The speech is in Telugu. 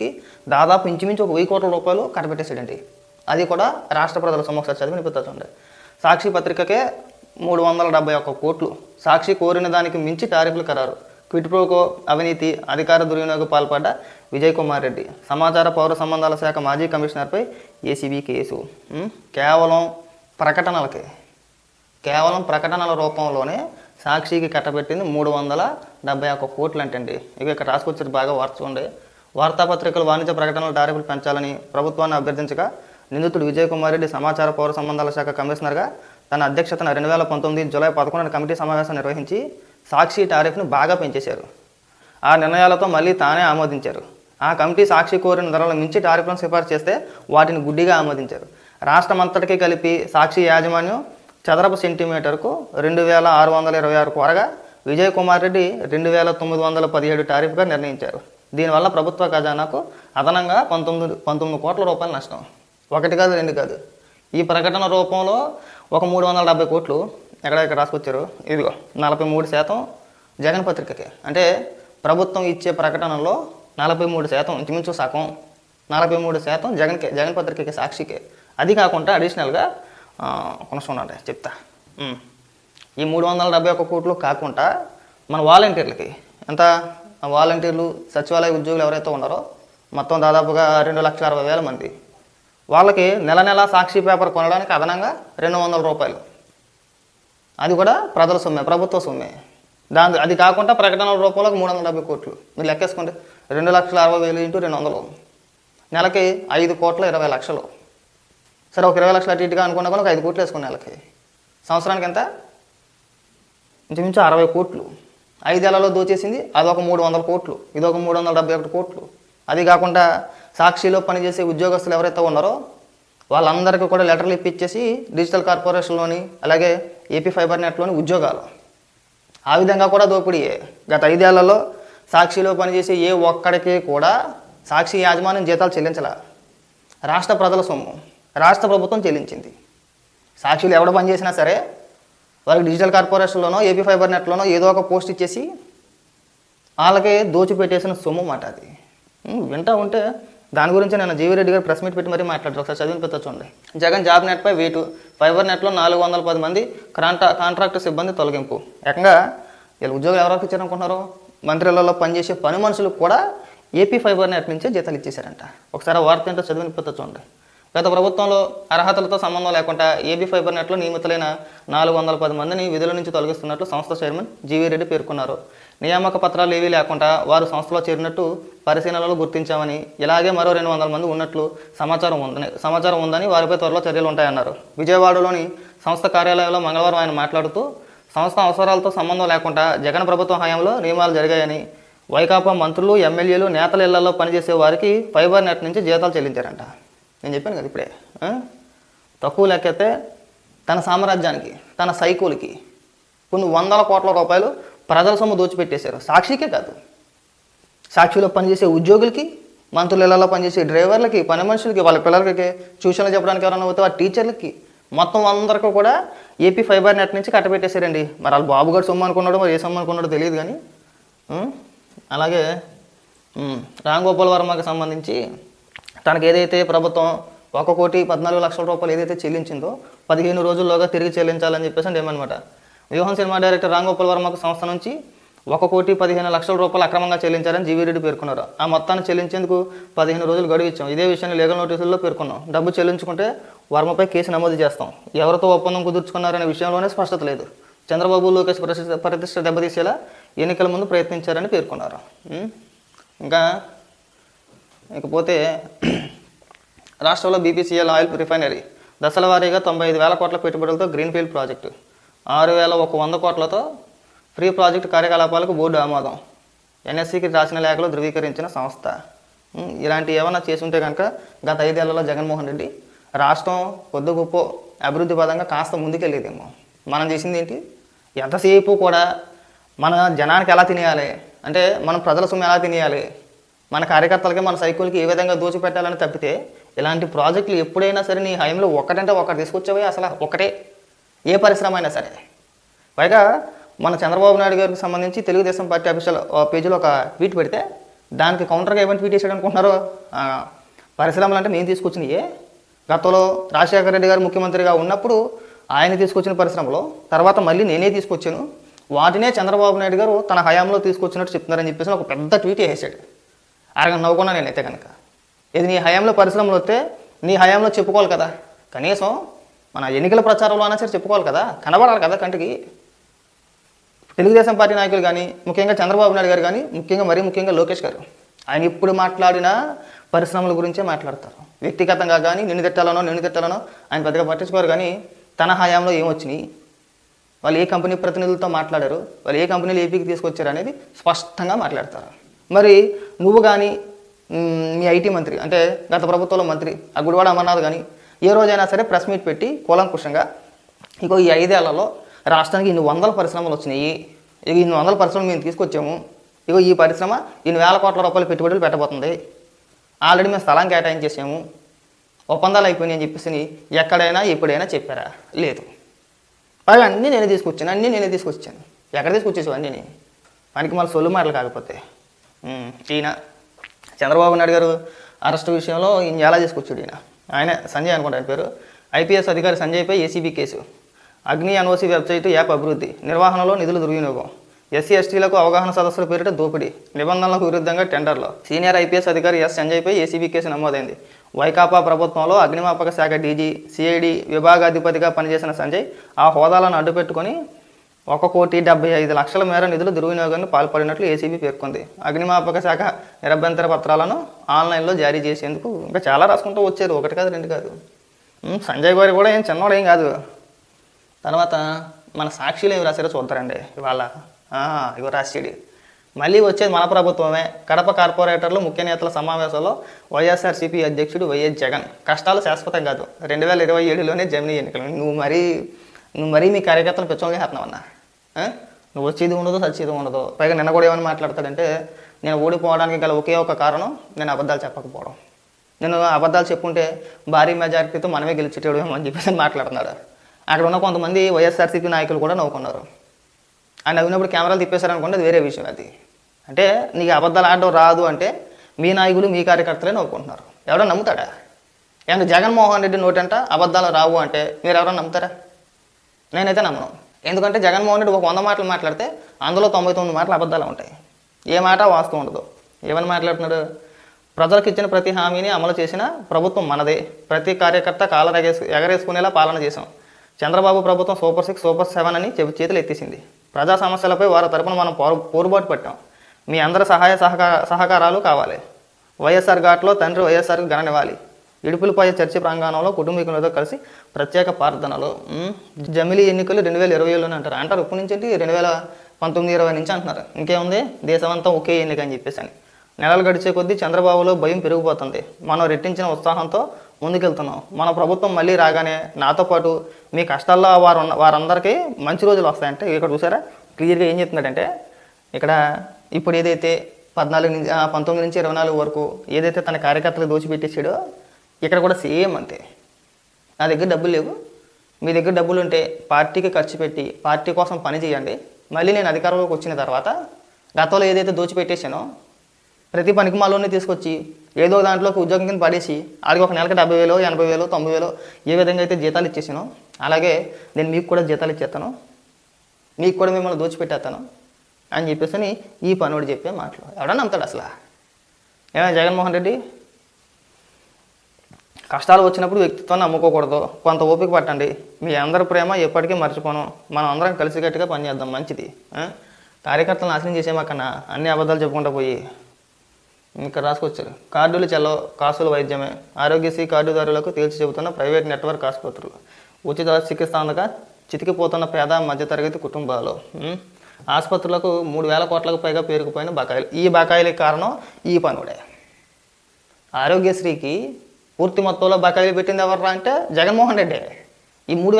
సాక్షికి దాదాపు ఇంచుమించు ఒక వెయ్యి కోట్ల రూపాయలు కట్టబెట్టేసాడండి అది కూడా రాష్ట్ర ప్రజల సమక్ష చదివిన నిపుతుంది సాక్షి పత్రికకే మూడు వందల డెబ్బై ఒక్క కోట్లు. సాక్షి కోరిన దానికి మించి టారిఫ్లు ఖరారు. క్విట్ ప్రోకో అవినీతి అధికార దుర్వినియోగం పాల్పడ్డ విజయ్ కుమార్ రెడ్డి సమాచార పౌర సంబంధాల శాఖ మాజీ కమిషనర్పై ఏసీబీ కేసు. కేవలం ప్రకటనలకే. కేవలం ప్రకటనల రూపంలోనే సాక్షికి కట్టబెట్టింది మూడు వందల డెబ్బై ఒక్క కోట్లు అంటండి ఇక ఇక్కడ రాసుకొచ్చారు బాగా వార్త వార్తాపత్రికలు వాణిజ్య ప్రకటనల టారిఫ్లు పెంచాలని ప్రభుత్వాన్ని అభ్యర్థించగా నిందితుడు విజయ్ కుమార్ రెడ్డి సమాచార పౌర సంబంధాల శాఖ కమిషనర్గా తన అధ్యక్షతన రెండు వేల పంతొమ్మిది జూలై పదకొండున కమిటీ సమావేశం నిర్వహించి సాక్షి టారిఫ్ను బాగా పెంచేశారు. ఆ నిర్ణయాలతో మళ్ళీ తానే ఆమోదించారు. ఆ కమిటీ సాక్షి కోరిన ధరల మించి టారిఫ్లను సిఫార్సు చేస్తే వాటిని గుడ్డిగా ఆమోదించారు. రాష్ట్రం అంతటికీ కలిపి సాక్షి యాజమాన్యం చదరపు సెంటీమీటర్కు రెండు వేల ఆరు వందల ఇరవై ఆరు కోరగా విజయ్ కుమార్ రెడ్డి రెండు వేల తొమ్మిది వందల పదిహేడు టారిఫ్గా నిర్ణయించారు. దీనివల్ల ప్రభుత్వ ఖజానాకు అదనంగా పంతొమ్మిది పంతొమ్మిది కోట్ల రూపాయలు నష్టం. ఒకటి కాదు రెండు కాదు. ఈ ప్రకటన రూపంలో ఒక మూడు వందల డెబ్బై కోట్లు ఎక్కడ ఇక్కడ రాసుకొచ్చారు? ఇదిగో నలభై మూడు శాతం జగన్ పత్రికకి. అంటే ప్రభుత్వం ఇచ్చే ప్రకటనలో నలభై మూడు శాతం ఇంచుమించు సగం. నలభై మూడు శాతం జగన్కే జగన్ పత్రికకి సాక్షికే. అది కాకుండా అడిషనల్గా కొనసాగుండే చెప్తా. ఈ మూడు వందల డెబ్బై ఒక్క కోట్లు కాకుండా మన వాలంటీర్లకి ఎంత? వాలంటీర్లు సచివాలయ ఉద్యోగులు ఎవరైతే ఉన్నారో మొత్తం దాదాపుగా రెండు లక్షల అరవై వేల మంది. వాళ్ళకి నెల నెల సాక్షి పేపర్ కొనడానికి అదనంగా రెండు వందల రూపాయలు. అది కూడా ప్రజల సొమ్మే ప్రభుత్వ సొమ్మే. దాని అది కాకుండా ప్రకటనల రూపంలో మూడు వందల డెబ్బై కోట్లు. మీరు లెక్కేసుకోండి. రెండు లక్షల అరవై వేలు ఇంటూ రెండు వందలు. నెలకి ఐదు కోట్ల ఇరవై లక్షలు. సరే ఒక ఇరవై లక్షలు అటు ఇటుగా అనుకున్నా కూడా ఒక ఐదు కోట్లు వేసుకుని నెలకి. సంవత్సరానికి ఎంత? ఇంచుమించు అరవై కోట్లు. ఐదేళ్ళలో దోచేసింది అదొక మూడు వందల కోట్లు ఇదొక మూడు వందల డెబ్బై ఒకటి కోట్లు. అది కాకుండా సాక్షిలో పనిచేసే ఉద్యోగస్తులు ఎవరైతే ఉన్నారో వాళ్ళందరికీ కూడా లెటర్లు ఇప్పించేసి డిజిటల్ కార్పొరేషన్లోని అలాగే ఏపీ ఫైబర్ నెట్లోని ఉద్యోగాలు. ఆ విధంగా కూడా దోపిడీయే. గత ఐదేళ్ళలో సాక్షిలో పనిచేసే ఏ ఒక్కడికి కూడా సాక్షి యాజమాన్యం జీతాలు చెల్లించాల. రాష్ట్ర ప్రజల సొమ్ము రాష్ట్ర ప్రభుత్వం చెల్లించింది. సాక్షులు ఎవడ పనిచేసినా సరే వాళ్ళకి డిజిటల్ కార్పొరేషన్లోనో ఏపీ ఫైబర్ నెట్లోనో ఏదో ఒక పోస్ట్ ఇచ్చేసి వాళ్ళకి దోచిపెట్టేసిన సొమ్ము మాట అది. వింటా ఉంటే దాని గురించి నేను జీవిరెడ్డి గారు ప్రెస్ మీట్ పెట్టి మరీ మాట్లాడారు. ఒకసారి చదివిన చూడండి. జగన్ జాబ్ నెట్పై వేటు. ఫైబర్ నెట్లో నాలుగు వందల పది మంది కాంట్రా కాంట్రాక్ట్ సిబ్బంది తొలగింపు. ఏకంగా వీళ్ళు ఉద్యోగులు ఎవరికి ఇచ్చారనుకుంటున్నారు మంత్రిలలో పనిచేసే పని మనుషులకు కూడా ఏపీ ఫైబర్ నెట్ నుంచే జీతాలు ఇచ్చేశారంట. ఒకసారి వార్త ఏంటో చదివిన చూడండి. గత ప్రభుత్వంలో అర్హతలతో సంబంధం లేకుండా ఏబీ ఫైబర్ నెట్లో నియమితులైన నాలుగు వందల పది మందిని విధుల నుంచి తొలగిస్తున్నట్లు సంస్థ చైర్మన్ జీవీ రెడ్డి పేర్కొన్నారు. నియామక పత్రాలు ఏవీ లేకుండా వారు సంస్థలో చేరినట్టు పరిశీలనలో గుర్తించామని ఇలాగే మరో రెండు వందల మంది ఉన్నట్లు సమాచారం ఉందని సమాచారం ఉందని వారిపై త్వరలో చర్యలు ఉంటాయన్నారు. విజయవాడలోని సంస్థ కార్యాలయంలో మంగళవారం ఆయన మాట్లాడుతూ సంస్థ అవసరాలతో సంబంధం లేకుండా జగన్ ప్రభుత్వ హయాంలో నియమాలు జరిగాయని వైకాపా మంత్రులు ఎమ్మెల్యేలు నేతల ఇళ్ళలో పనిచేసే వారికి ఫైబర్ నెట్ నుంచి జీతాలు చెల్లించారంట. నేను చెప్పాను కదా ఇప్పుడే తక్కువ లెక్కైతే తన సామ్రాజ్యానికి తన సైకోలకి కొన్ని వందల కోట్ల రూపాయలు ప్రజల సొమ్ము దోచిపెట్టేశారు. సాక్షికే కాదు. సాక్షిలో పనిచేసే ఉద్యోగులకి మంత్రుల ఇళ్ళలో పనిచేసే డ్రైవర్లకి పని మనుషులకి వాళ్ళ పిల్లలకి ట్యూషన్లు చెప్పడానికి ఎవరైనా పోతే ఆ టీచర్లకి మొత్తం అందరికీ కూడా ఏపీ ఫైబర్ నెట్ నుంచి కట్టబెట్టేశారండి. మరి వాళ్ళు బాబు గారు సొమ్ము అనుకున్నాడో మరి ఏ సొమ్ము అనుకున్నాడో తెలియదు కానీ అలాగే రామ్ గోపాల్ వర్మకి సంబంధించి తనకు ఏదైతే ప్రభుత్వం ఒక కోటి పద్నాలుగు లక్షల రూపాయలు ఏదైతే చెల్లించిందో పదిహేను రోజుల్లోగా తిరిగి చెల్లించాలని చెప్పేసి అంటే ఏమన్నమాట వ్యూహం సినిమా డైరెక్టర్ రామ్ గోపాల్ వర్మకు సంస్థ నుంచి ఒక కోటి పదిహేను లక్షల రూపాయలు అక్రమంగా చెల్లించారని జీవీరెడ్డి పేర్కొన్నారు. ఆ మొత్తాన్ని చెల్లించేందుకు పదిహేను రోజులు గడువు ఇచ్చాం. ఇదే విషయాన్ని లీగల్ నోటీసుల్లో పేర్కొన్నాం. డబ్బు చెల్లించుకుంటే వర్మపై కేసు నమోదు చేస్తాం. ఎవరితో ఒప్పందం కుదుర్చుకున్నారనే విషయంలోనే స్పష్టత లేదు. చంద్రబాబు లోకేష్ ప్రతిష్ట ప్రతిష్ట దెబ్బతీసేలా ఎన్నికల ముందు ప్రయత్నించారని పేర్కొన్నారు. ఇంకా ఇకపోతే రాష్ట్రంలో బీపీసీఎల్ ఆయిల్ రిఫైనరీ దశల వారీగా తొంభై ఐదు వేల కోట్ల పెట్టుబడులతో గ్రీన్ఫీల్డ్ ప్రాజెక్టు ఆరు వేల ఒక వంద కోట్లతో ఫ్రీ ప్రాజెక్టు కార్యకలాపాలకు బోర్డు ఆమోదం. ఎన్ఎస్సికి రాసిన లేఖలో ధృవీకరించిన సంస్థ. ఇలాంటి ఏమైనా చేసుంటే కనుక గత ఐదేళ్ళలో జగన్మోహన్ రెడ్డి రాష్ట్రం కొద్ది గొప్ప అభివృద్ధి పదంగా కాస్త ముందుకెళ్ళేదేమో. మనం చేసింది ఏంటి? ఎంతసేపు కూడా మన జనానికి ఎలా తినేయాలి? అంటే మనం ప్రజల సొమ్ము ఎలా తినేయాలి? మన కార్యకర్తలకి మన సైకిల్కి ఏ విధంగా దోచిపెట్టాలని తప్పితే ఇలాంటి ప్రాజెక్టులు ఎప్పుడైనా సరే నీ హయంలో ఒకటంటే ఒకటి తీసుకొచ్చేవే అసలు ఒకటే. ఏ పరిశ్రమ అయినా సరే. పైగా మన చంద్రబాబు నాయుడు గారికి సంబంధించి తెలుగుదేశం పార్టీ అఫీషియల్ పేజీలో ఒక ట్వీట్ పెడితే దానికి కౌంటర్గా ఏమైనా ట్వీట్ చేసాడు అనుకుంటున్నారు? పరిశ్రమలు అంటే మేము తీసుకొచ్చినవి గతంలో రాజశేఖర రెడ్డి గారు ముఖ్యమంత్రిగా ఉన్నప్పుడు ఆయన తీసుకొచ్చిన పరిశ్రమలో తర్వాత మళ్ళీ నేనే తీసుకొచ్చాను. వాటినే చంద్రబాబు నాయుడు గారు తన హయాంలో తీసుకొచ్చినట్టు చెప్తున్నారని చెప్పేసి ఒక పెద్ద ట్వీట్ వేసాడు అరగంట నవ్వుకున్నా నేనైతే కనుక ఇది నీ హయాంలో పరిశ్రమలు వస్తే నీ హయాంలో చెప్పుకోవాలి కదా. కనీసం మన ఎన్నికల ప్రచారంలో అయినా సరే చెప్పుకోవాలి కదా. కనబడాలి కదా కంటికి. తెలుగుదేశం పార్టీ నాయకులు కానీ ముఖ్యంగా చంద్రబాబు నాయుడు గారు కానీ ముఖ్యంగా మరీ ముఖ్యంగా లోకేష్ గారు. ఆయన ఇప్పుడు మాట్లాడిన పరిశ్రమల గురించే మాట్లాడతారు. వ్యక్తిగతంగా కానీ నిన్ను తిట్టాలనో నిన్ను తిట్టాలనో ఆయన పెద్దగా పట్టించుకోరు కానీ తన హయాంలో ఏమొచ్చినాయి వాళ్ళు ఏ కంపెనీ ప్రతినిధులతో మాట్లాడారు? వాళ్ళు ఏ కంపెనీలు ఏపీకి తీసుకొచ్చారు అనేది స్పష్టంగా మాట్లాడతారు. మరి నువ్వు కానీ మీ ఐటీ మంత్రి అంటే గత ప్రభుత్వంలో మంత్రి ఆ గుడివాడ అమర్నాథ్ కానీ ఏ రోజైనా సరే ప్రెస్ మీట్ పెట్టి కూలంకుషంగా ఇగో ఈ ఐదేళ్ళలో రాష్ట్రానికి ఇన్ని వందల పరిశ్రమలు వచ్చినాయి ఇక ఇన్ని వందల పరిశ్రమలు మేము తీసుకొచ్చాము ఇగో ఈ పరిశ్రమ ఇన్ని వేల కోట్ల రూపాయలు పెట్టుబడులు పెట్టబోతుంది. ఆల్రెడీ మేము స్థలం కేటాయించేసాము ఒప్పందాలు అయిపోయినాయి అని చెప్పేసి ఎక్కడైనా ఎప్పుడైనా చెప్పారా? లేదు. పైగా అన్నీ నేనే తీసుకొచ్చాను అన్నీ నేనే తీసుకొచ్చాను. ఎక్కడ తీసుకొచ్చేసావు అన్నీ పనికి మళ్ళీ సొల్లు మాటలు కాకపోతే. ఈయన చంద్రబాబు నాయుడు గారు అరెస్ట్ విషయంలో ఈయన ఎలా తీసుకొచ్చాడు ఈయన. ఆయన సంజయ్ అనుకుంటా ఆయన పేరు. ఐపీఎస్ అధికారి సంజయ్పై ఏసీబీ కేసు. అగ్ని ఎన్ఓసి వెబ్సైట్ యాప్ అభివృద్ధి. నిర్వహణలో నిధుల దుర్వినియోగం. ఎస్సీ ఎస్టీలకు అవగాహన సదస్సుల పేరిట దోపిడీ. నిబంధనలకు విరుద్ధంగా టెండర్లో. సీనియర్ ఐపీఎస్ అధికారి ఎస్ సంజయ్పై ఏసీబీ కేసు నమోదైంది. వైకాపా ప్రభుత్వంలో అగ్నిమాపక శాఖ డీజీ సిఐడి విభాగాధిపతిగా పనిచేసిన సంజయ్ ఆ హోదాలను అడ్డుపెట్టుకొని ఒక కోటి డెబ్బై ఐదు లక్షల మేర నిధులు దుర్వినియోగాన్ని పాల్పడినట్లు ఏసీబీ పేర్కొంది. అగ్నిమాపక శాఖ నిరభ్యంతర పత్రాలను ఆన్లైన్లో జారీ చేసేందుకు ఇంకా చాలా రాసుకుంటూ వచ్చారు. ఒకటి కాదు రెండు కాదు. సంజయ్ గారు కూడా ఏం చిన్నవాడు ఏం కాదు. తర్వాత మన సాక్షిలో ఏమి రాశారో చూద్దారండి. ఇవాళ ఆ, ఇగో మళ్ళీ వచ్చేది మన ప్రభుత్వమే. కడప కార్పొరేటర్లు ముఖ్య నేతల సమావేశంలో వైఎస్ఆర్సీపీ అధ్యక్షుడు వైఎస్ జగన్. కష్టాలు శాశ్వతం కాదు. రెండు వేల ఇరవై ఏడులోనే జమినీ ఎన్నికలు. నువ్వు మరీ నువ్వు మరీ మీ కార్యకర్తలు పిచ్చోళ్ళు చేస్తున్నావన్నా? ఆ? నువ్వు వచ్చేది ఉండదు సచ్చేది ఉండదు. పైగా నిన్న కూడా ఏమని మాట్లాడతాడంటే నేను ఓడిపోవడానికి గల ఒకే ఒక కారణం నేను అబద్ధాలు చెప్పకపోవడం. నేను అబద్ధాలు చెప్పుంటే భారీ మెజారిటీతో మనమే గెలిచేటోడు అని చెప్పేసి మాట్లాడుతున్నాడు. అక్కడ ఉన్న కొంతమంది వైఎస్ఆర్సీపీ నాయకులు కూడా నవ్వుకున్నారు. ఆయన నవ్వినప్పుడు కెమెరాలు తిప్పేశారనుకోండి అది వేరే విషయం అది. అంటే నీకు అబద్ధాలు ఆడడం రాదు అంటే మీ నాయకులు మీ కార్యకర్తలే నవ్వుకుంటున్నారు. ఎవడో నమ్ముతాడా? ఏమంటే జగన్మోహన్ రెడ్డి నోటంట అబద్ధాలు రావు అంటే మీరు ఎవరైనా నమ్ముతారా? నేనైతే నమ్మను. ఎందుకంటే జగన్మోహన్ రెడ్డి ఒక వంద మాటలు మాట్లాడితే అందులో తొంభై తొమ్మిది మాటలు అబద్ధాలు ఉంటాయి. ఏ మాట వాస్తవం ఉండదు. ఏమని మాట్లాడుతున్నాడు? ప్రజలకు ఇచ్చిన ప్రతి హామీని అమలు చేసిన ప్రభుత్వం మనదే. ప్రతి కార్యకర్త కాలర్ ఎగరేసుకునేలా పాలన చేశాం. చంద్రబాబు ప్రభుత్వం సూపర్ సిక్స్ సూపర్ సెవెన్ అని చెప్పి చేతులు ఎత్తేసింది. ప్రజా సమస్యలపై వారి తరపున మనం పోరు పోరుబాటు పట్టాం. మీ అందరి సహాయ సహకార సహకారాలు కావాలి. వైఎస్ఆర్ ఘాట్లో తండ్రి వైఎస్ఆర్కి గణనివ్వాలి ఇడుపులపై చర్చి ప్రాంగణంలో కుటుంబీకులతో కలిసి ప్రత్యేక ప్రార్థనలు. జమిలీ ఎన్నికలు రెండు వేల ఇరవై ఏడులోనే అంటారు. అంటారు ఇప్పటి నుంచి రెండు వేల పంతొమ్మిది ఇరవై నుంచి అంటున్నారు. ఇంకేముంది? దేశమంతా ఒకే ఎన్నిక అని చెప్పేసి అని. నెలలు గడిచే కొద్దీ చంద్రబాబులో భయం పెరిగిపోతుంది. మనం రెట్టించిన ఉత్సాహంతో ముందుకెళ్తున్నాం. మన ప్రభుత్వం మళ్ళీ రాగానే నాతో పాటు మీ కష్టాల్లో వారు వారందరికీ మంచి రోజులు వస్తాయంటే ఇక్కడ చూసారా? క్లియర్గా ఏం చెప్తున్నాడంటే ఇక్కడ ఇప్పుడు ఏదైతే పద్నాలుగు నుంచి పంతొమ్మిది నుంచి ఇరవై నాలుగు వరకు ఏదైతే తన కార్యకర్తలు దోచిపెట్టేసాడో ఇక్కడ కూడా సేమ్ అంతే. నా దగ్గర డబ్బులు లేవు. మీ దగ్గర డబ్బులు ఉంటే పార్టీకి ఖర్చు పెట్టి పార్టీ కోసం పని చేయండి. మళ్ళీ నేను అధికారంలోకి వచ్చిన తర్వాత గతంలో ఏదైతే దోచిపెట్టేశానో ప్రతి పనికి మాలోనే తీసుకొచ్చి ఏదో దాంట్లోకి ఉద్యోగం కింద పడేసి ఆడికి ఒక నెలకి డెబ్బై వేలు ఎనభై వేలు తొంభై వేలు ఏ విధంగా అయితే జీతాలు ఇచ్చేసానో అలాగే నేను మీకు కూడా జీతాలు ఇచ్చేస్తాను. మీకు కూడా మిమ్మల్ని దోచిపెట్టేస్తాను అని చెప్పేసి అని ఈ పనుడు చెప్పే మాటలు. ఎవడన్నా నమ్ముతాడు అసలు? ఏమైనా జగన్మోహన్ రెడ్డి? కష్టాలు వచ్చినప్పుడు వ్యక్తిత్వాన్ని నమ్ముకోకూడదు. కొంత ఓపిక పట్టండి. మీ అందరి ప్రేమ ఎప్పటికీ మర్చిపోను. మనం అందరం కలిసికట్టుగా పనిచేద్దాం. మంచిది. కార్యకర్తలను కార్యకర్తలు నాశనం చేసేమాకన్నా అన్ని అబద్ధాలు చెప్పుకుంటూ పోయి. ఇక్కడ రాసుకొచ్చారు. కార్డులు చెల్లో కాసులు వైద్యమే. ఆరోగ్యశ్రీ కార్డుదారులకు తేల్చి చెబుతున్న ప్రైవేట్ నెట్వర్క్ ఆసుపత్రులు. ఉచిత చికిత్స అందక చితికిపోతున్న పేద మధ్యతరగతి కుటుంబాలు. ఆసుపత్రులకు మూడు వేల కోట్లకు పైగా పేరుకుపోయిన బకాయిలు. ఈ బకాయిలకి కారణం ఈ పనుడే. ఆరోగ్యశ్రీకి పూర్తి మొత్తంలో బకాయిలు పెట్టింది ఎవర్రా అంటే జగన్మోహన్ రెడ్డి. ఈ మూడు